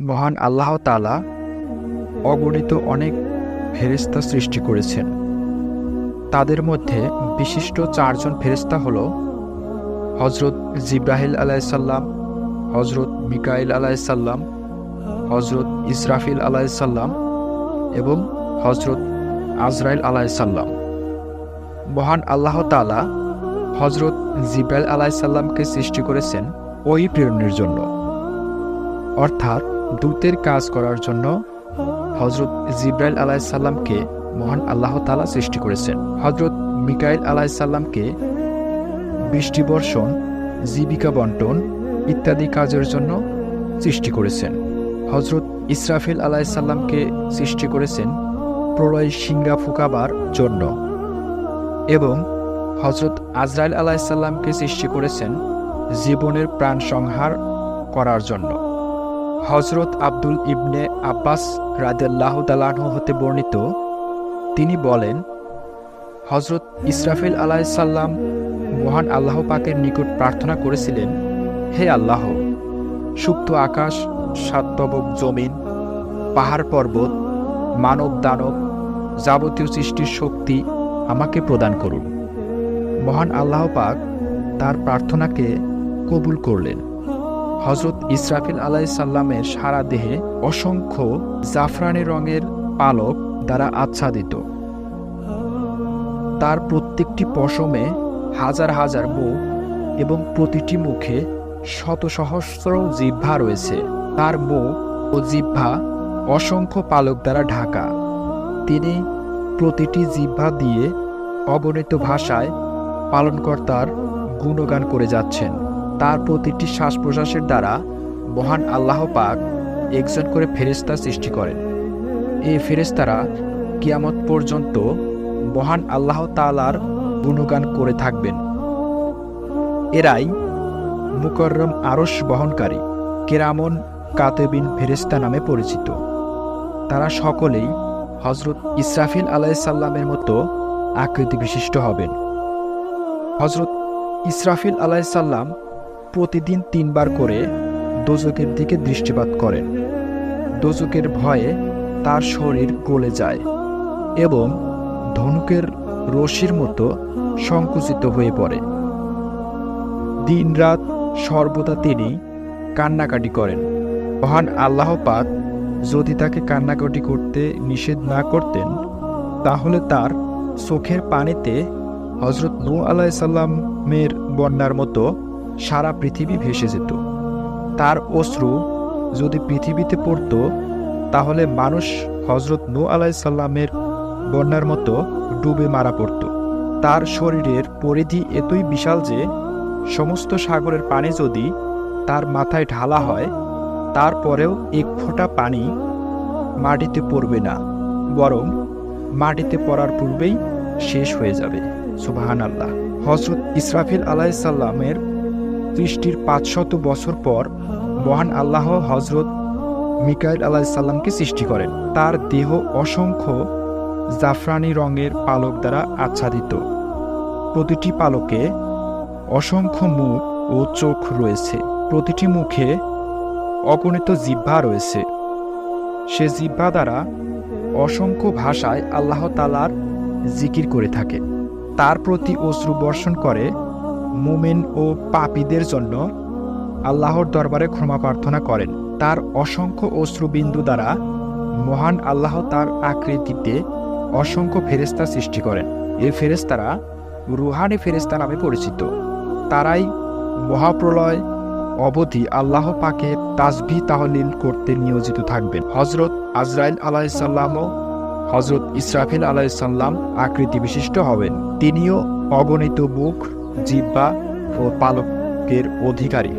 মহান আল্লাহ তাআলা অগণিত অনেক ফেরেশতা সৃষ্টি করেছেন। তাদের মধ্যে বিশিষ্ট চারজন ফেরেশতা হল হজরত জিব্রাহিল আলাইসাল্লাম হজরত মিকাইল আলাইসাল্লাম হজরত ইসরাফিল আলাইসাল্লাম এবং হজরত আজরাইল আলাইসাল্লাম মহান আল্লাহ তাআলা হজরত জিব্রাইল আলাইসাল্লামকে সৃষ্টি করেছেন ওই প্রেরণের জন্য। অর্থাৎ দূতের কাজ করার জন্য হজরত জিব্রাইল আলাইসাল্লামকে মহান আল্লাহ তালা সৃষ্টি করেছেন। হজরত মিকাইল আলাইসাল্লামকে বৃষ্টি বর্ষণ, জীবিকা বন্টন ইত্যাদি কাজের জন্য সৃষ্টি করেছেন। হজরত ইসরাফিল আলাইসাল্লামকে সৃষ্টি করেছেন প্রলয় সিংহা ফুকাবার জন্য এবং হজরত আজরাইল আলাইসাল্লামকে সৃষ্টি করেছেন জীবনের প্রাণ সংহার করার জন্য। হজরত আব্দুল ইবনে আব্বাস রাদেল্লাহ তালাহ হতে বর্ণিত, তিনি বলেন হজরত ইসরাফিল আলাইসাল্লাম মহান আল্লাহ পাকের নিকট প্রার্থনা করেছিলেন, হে আল্লাহ, সুপ্ত আকাশ সাতবক জমিন, পাহাড় পর্বত, মানব দানব যাবতীয় সৃষ্টির শক্তি আমাকে প্রদান করুন। মহান আল্লাহ পাক তার প্রার্থনাকে কবুল করলেন। হজরত ইসরাফিল আলাই সাল্লামের সারা দেহে অসংখ্য জাফরানি রঙের পালক দ্বারা আচ্ছাদিত। তার প্রত্যেকটি পশমে হাজার হাজার মুখ এবং প্রতিটি মুখে শত সহস্র জিহ্বা রয়েছে। তার মুখ ও জিহ্বা অসংখ্য পালক দ্বারা ঢাকা। তিনি প্রতিটি জিহ্বা দিয়ে অগণিত ভাষায় পালনকর্তার গুণগান করে যাচ্ছেন। তার প্রতিটি শ্বাস প্রশ্বাসের দ্বারা মহান আল্লাহ পাক একজন করে ফেরেস্তা সৃষ্টি করেন। এই ফেরেস্তারা কিয়ামত পর্যন্ত মহান আল্লাহ তালার গুণগান করে থাকবেন। এরাই মুকররম আরস বহনকারী কেরামন কাতেবিন ফেরেস্তা নামে পরিচিত। তারা সকলেই হজরত ইসরাফিল আলাইসাল্লামের মতো আকৃতি বিশিষ্ট হবেন। হজরত ইসরাফিল আলাইসাল্লাম প্রতিদিন তিনবার করে দোজকের দিকে দৃষ্টিপাত করেন। দোজকের ভয়ে তার শরীর গলে যায় এবং ধনুকের রশির মতো সংকুচিত হয়ে পড়ে। দিনরাত সর্বদা তিনি কান্নাকাটি করেন। মহান আল্লাহ পাক যদি তাকে কান্নাকাটি করতে নিষেধ না করতেন, তাহলে তার চোখের পানিতে হজরত নূ আলাইসাল্লামের বন্যার মতো সারা পৃথিবী ভেসে যেত। তার অশ্রু যদি পৃথিবীতে পড়ত, তাহলে মানুষ হজরত নূ আলাইসাল্লামের বন্যার মতো ডুবে মারা পড়ত। তার শরীরের পরিধি এতই বিশাল যে, সমস্ত সাগরের পানি যদি তার মাথায় ঢালা হয়, তারপরেও এক ফোঁটা পানি মাটিতে পড়বে না, বরং মাটিতে পড়ার পূর্বেই শেষ হয়ে যাবে। সুবাহান আল্লাহ হজরত ইসরাফিল আলাইসাল্লামের সৃষ্টির পাঁচশত বছর পর মহান আল্লাহ হজরত মিকাইল আলাইসাল্লামকে সৃষ্টি করেন। তার দেহ অসংখ্য জাফরানি রঙের পালক দ্বারা আচ্ছাদিত। প্রতিটি পালকে অসংখ্য মুখ ও চোখ রয়েছে। প্রতিটি মুখে অগণিত জিহ্বা রয়েছে। সে জিহ্বা দ্বারা অসংখ্য ভাষায় আল্লাহ তালার জিকির করে থাকে। তার প্রতি অশ্রু বর্ষণ করে মুমেন ও পাপীদের জন্য আল্লাহর দরবারে ক্ষমা প্রার্থনা করেন। তার অসংখ্য অশ্রুবিন্দু দ্বারা মহান আল্লাহ তার আকৃতিতে অসংখ্য ফেরেস্তা সৃষ্টি করেন। এই ফেরেস্তারা রুহানি ফেরেস্তা নামে পরিচিত। তারাই মহাপ্রলয় অবধি আল্লাহ পাকে তাসবি তাহলিল করতে নিয়োজিত থাকবেন। হজরত আজরাইল আলাহিসাল্লামও হজরত ইসরাফিল আলাইসাল্লাম আকৃতি বিশিষ্ট হবেন। তিনিও অগণিত মুখ জিব্বা ও পালকের অধিকারী।